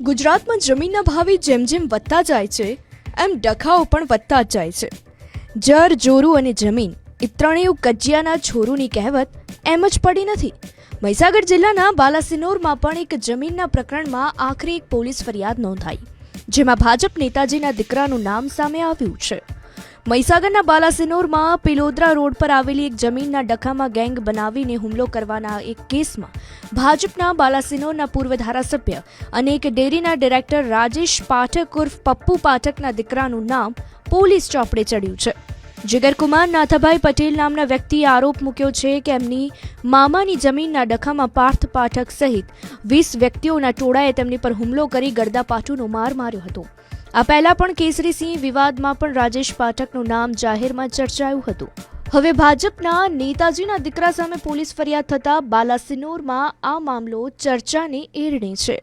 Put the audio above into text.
ગુજરાતમાં જમીનના ભાવે જેમ જેમ વધતા જાય છે, એમ ડખાઓ પણ વધતા જ જાય છે. જર જોરું અને જમીન એ ત્રણેય કજિયાના છોરુની કહેવત એમ જ પડી નથી. મહીસાગર જિલ્લાના બાલાસિનોરમાં પણ એક જમીનના પ્રકરણમાં આખરે એક પોલીસ ફરિયાદ નોંધાઈ, જેમાં ભાજપ નેતાજીના દીકરાનું નામ સામે આવ્યું છે. મહીસાગરના બાલાસિનોરમાં પિલોદરા રોડ પર આવેલી એક જમીનના ડખામાં ગેંગ બનાવીને હુમલો કરવાના એક કેસમાં ભાજપના બાલાસિનોરના પૂર્વ ધારાસભ્ય અને એક ડેરીના ડિરેક્ટર રાજેશ પાઠક ઉર્ફ પપ્પુ પાઠકના દીકરાનું નામ પોલીસ ચોપડે ચડ્યું છે. જીગરકુમાર નાથાભાઈ પટેલ નામના વ્યક્તિએ આરોપ મૂક્યો છે કે એમની મામાની જમીનના ડખામાં પાર્થ પાઠક સહિત વીસ વ્યક્તિઓના ટોળાએ તેમની પર હુમલો કરી ગરદાપાઠુનો માર માર્યો હતો. આ પહેલા પણ કેસરીસિંહ વિવાદમાં પણ રાજેશ પાઠકનું નામ જાહેરમાં ચર્ચાયું હતું. હવે ભાજપના નેતાજીના દીકરા સામે પોલીસ ફરિયાદ થતા બાલાસિનોરમાં આ મામલો ચર્ચાને એરણે છે.